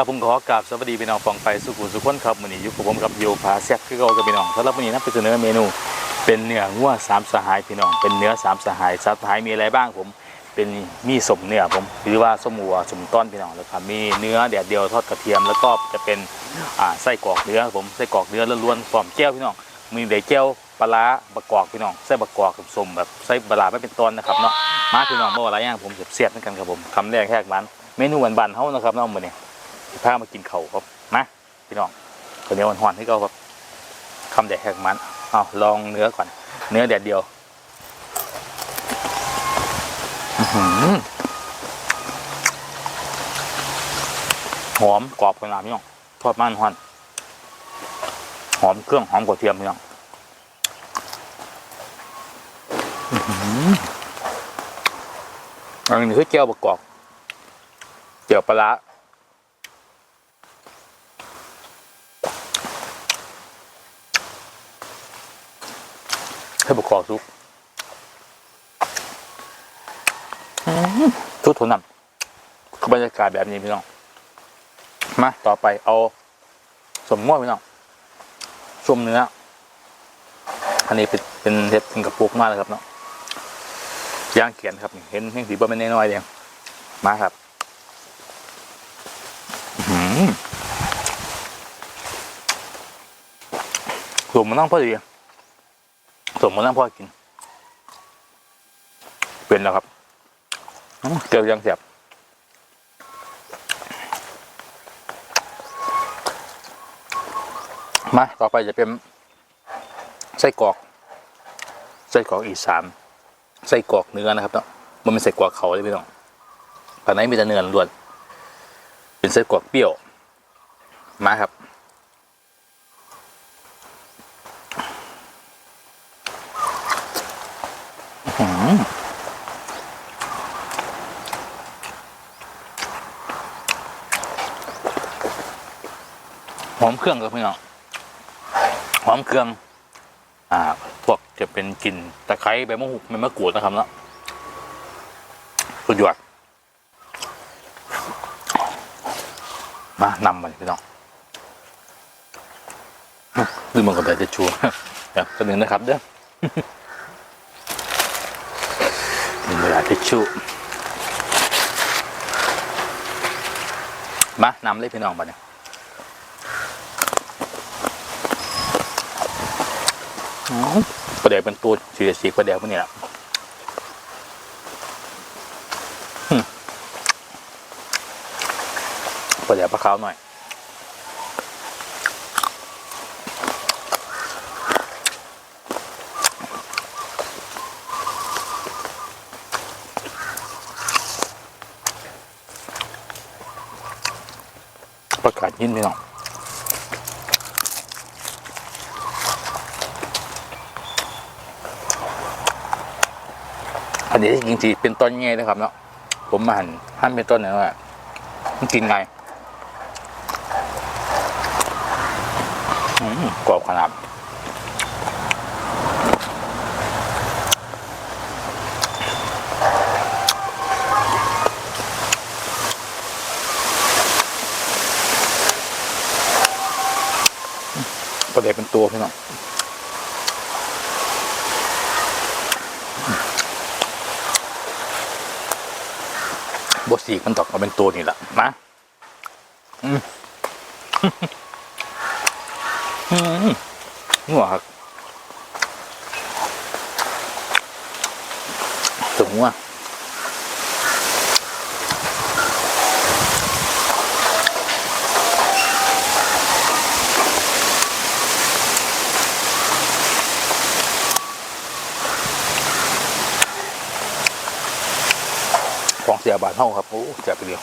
ครับผมขอกราบสวัสดีพี่น้องฟองไปสุขุมสุขคนครับวันนี้อยู่กับผมกับโยพาแซ่บคือเก่ากับพี่น้องสำหรับวันนี้นะเป็นเสนอเมนู เป็นเนื้องัวสามสหายพี่น้องเป็นเนื้อสามสหายสามสหายมีอะไรบ้างผม เป็นมีสมเนื้อผมหรือว่าสมวัวสมต้อนพี่น้องแล้วครับมีเนื้อแดดเดียวทอดกระเทียมแล้วก็จะเป็นอ่าไส้กรอกเนื้อผมไส้กรอกเนื้อล้วนๆฟอมแก้วพี่น้องมีเดแก้วปลาบะกอกพี่น้องไส้บะกอกกับสมแบบไส้ปลาไม่เป็นตอนนะครับเนาะมาพี่น้องเมื่อวานไรย่างผมเสียบๆเหมือนกันครับผมคำแรกแรกมันเมนูบานๆเฮานะครับเน้องมื้อนี้ พามากินเขาครับมาพี่น้องตัวนี้มันหอนให้เขาครับคำแดดแหกมันเอาลองเนื้อก่อน เนื้อแดดเดียวหอมกรอบขนาดพี่น้องทอดมันหอนหอมเครื่องหอมกระเทียมพี่น้องอันนี้คือเจียวประกอบเจียวปลาร้า ให้บ กอกซุกทุกทุนนำบรรยากาศแบบนี้พี่น้อง มาต่อไปเอาสมง้อพี่น้องชมเนื้ออันนี้เป็นเป็นเห็ดถึงกระปุกมากเลยครับเนาะย่างเขียนครับ เห็นเห็นสีบะเป็นน้อยๆเดียวมาครับอื้อหือสมมันต้องพอดี สมมตินั่งพ่อกิน เป็นแล้วครับเกลียวยังเสียบมาต่อไปจะเป็นไส้กรอกไส้กรอกอีสานไส้กรอกเนื้อนะครับเนาะมันเป็นไส้กรอกเขาเลยพี่น้องภายในมีแต่เนื้อล้วนเป็นไส้กรอกเปรี้ยวมาครับ หืมหอมเครื่องครับพี่น้องหอมเครื่อง อ่า พวกจะเป็นกลิ่นตะไคร้ใบมะหุกใบมะกรูดนะครับเนาะสุดยอดมานำมาพี่น้องดูมันก็ได้จะชัวร์เดี๋ยวตัวหนึ่งนะครับเด้อ มีเวลา ทิชชู่มานำเลยพี่น้องมาเนี่ยอ๋อประเดี๋ยวเป็นตัวสีสีประเดี๋ยวพวกนี้แหละหึประเดี๋ยวปลาขาวหน่อย กินพี่น้องอันนี้จริงๆเป็นต้นไงนะครับเนาะผมมาหั่นหั่นเป็นต้นเนี่ยว่ามันกินไงอืมกรอบขนาด ประเดี๋ยเป็นตัวพี่น้องบสีกมันตอกมาเป็นตัวนี่แหละมาอืมอืมหัวครับถึงว่า สียบาทเท่าครับโอ้แจกไปเดียว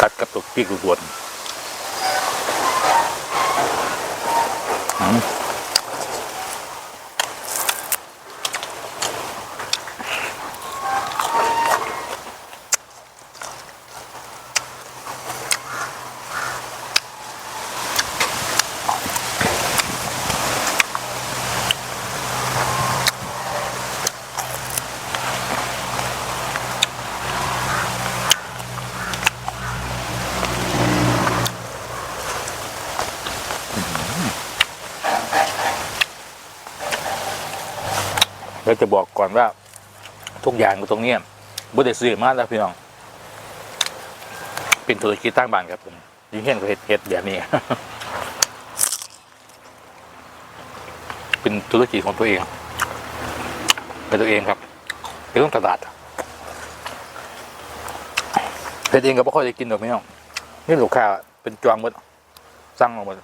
กัดกับตุกปีกลูกวน แล้วจะบอกก่อนว่า ทุกอย่างกูตรงนี้บ่ได้ซื้อมาแล้วพี่น้อง เป็นธุรกิจตั้งบ้านครับผมยิ่งเห็นก็เฮ็ดเฮ็ดแบบนี้ เป็นธุรกิจของตัวเองเป็นตัวเองครับเป็นต้องตลาดเฮ็ดเองก็บ่ค่อยได้กินดอกพี่น้องนี่ลูกค้าเป็นจวงหมดสั่งมาหมด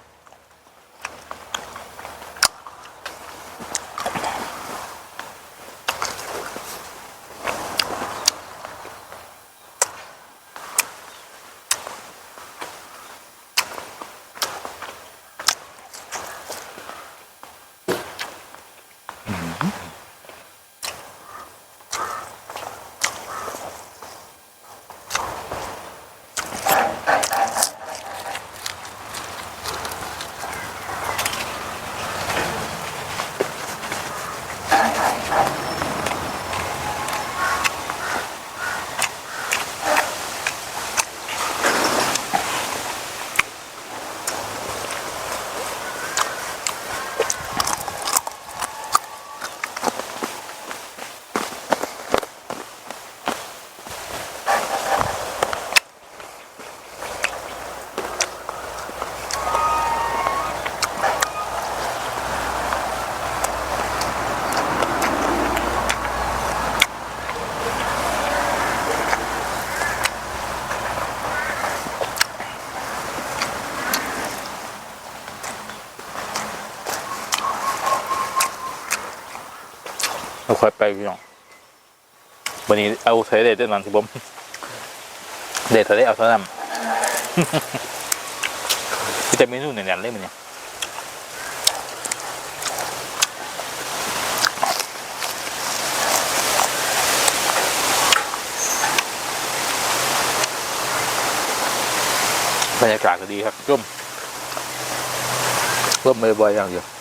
เราค่อยไปพี่น้องวันนี้เอาใช้เด็ดเท่านั้นที่ผมเด็ดเท่าได้เอาเท่านั้นที่จะเมนูเนี่ยเลยมันเนี่ยบรรยากาศก็ดีครับร่มร่มไม่บ่อยๆอย่างเดียว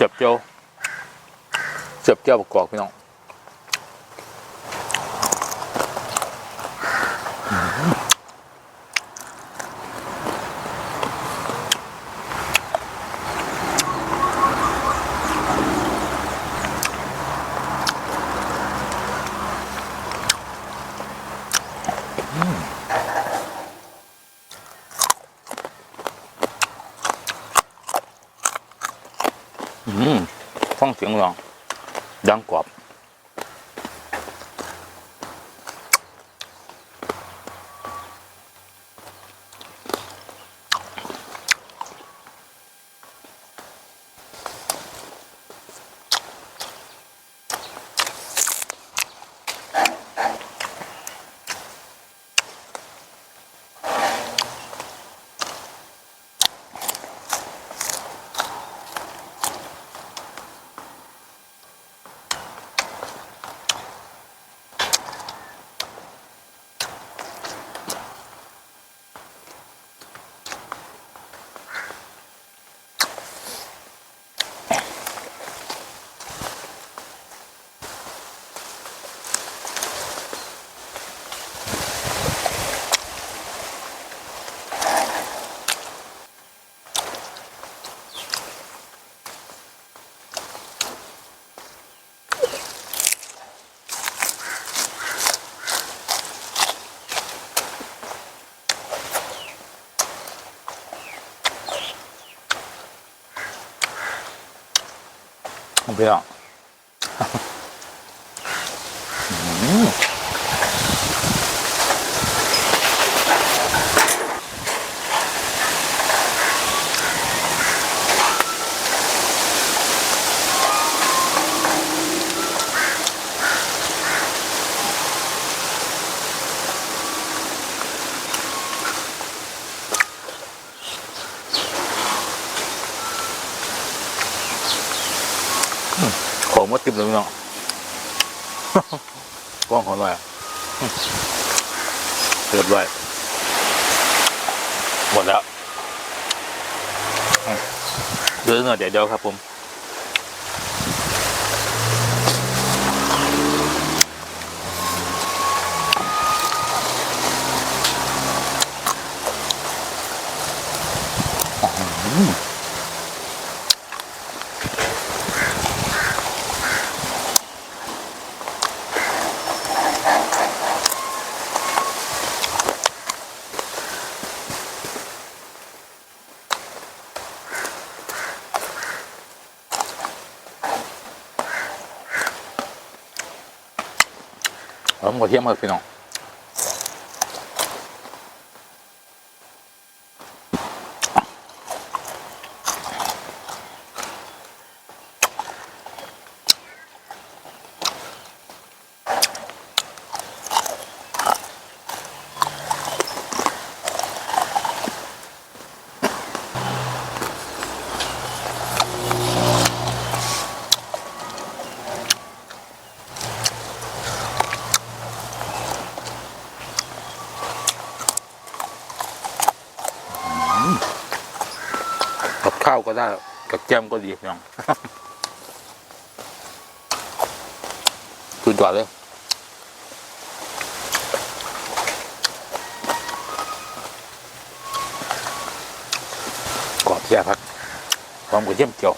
เจ็บเจียวเจ็บเจียวประกอบพี่น้องอืม ลองดังกรอบ พี่น้องอืม ของมาติมเลยพี่น้องกล้องของอะไรอะเรียบร้อยหมดแล้วเดี๋ยวหน่อยเดี๋ยวเดียวครับผมหอม กระเทียมครับพี่น้อง ข้าวก็ได้กับแจมก็ดีพี่น้องสุดยอดเลยกรอบแย่ครับพร้อมกับเยี่ยมเจียว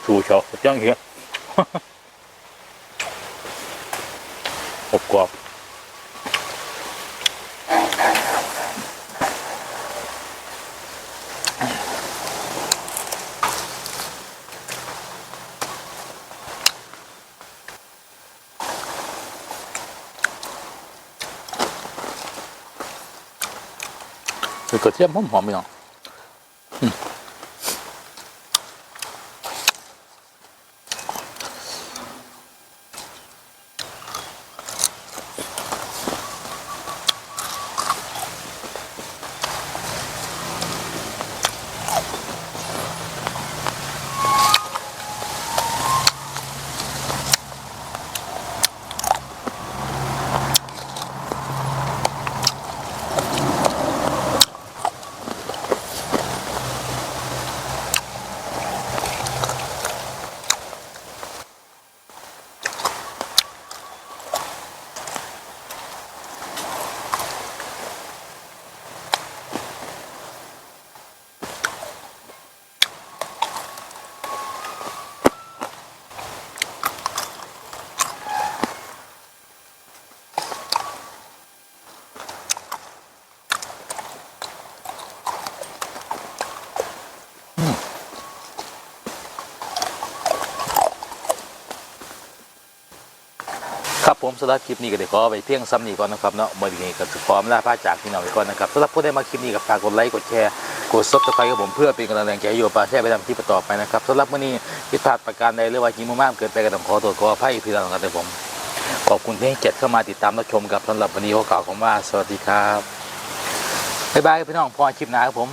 น้องชูชอบจังเหี้ยอบกรอบคือกระเทียมหอมๆพี่น้อง อ ผมสำหรับคลิปนี้ก็เดี๋ยวขอไปเพียงซ้ำนี้ก่อนนะครับเนาะเมื่อนี้ก็จะขอมลาพาจากพี่น้องไปก่อนนะครับสำหรับผู้ใดมาคลิปนี้ก็ฝากกดไลค์กดแชร์กดซับสไครต์กับผมเพื่อเป็นกำลังแรงใจให้โยปลาแช่ไปทำคลิปต่อไปนะครับสำหรับมื่อนี้ผิดพลาดประการใดหรือว่าหิมมากเกินไปก็ต้องขอตัวขออภัยพี่น้องกันเลยผมขอบคุณที่ให้เกียรติเข้ามาติดตามรับชมกับสำหรับวันนี้ขอกล่าวคำว่าสวัสดีครับบ๊ายบายพี่น้องพอคลิปหน้าครับผม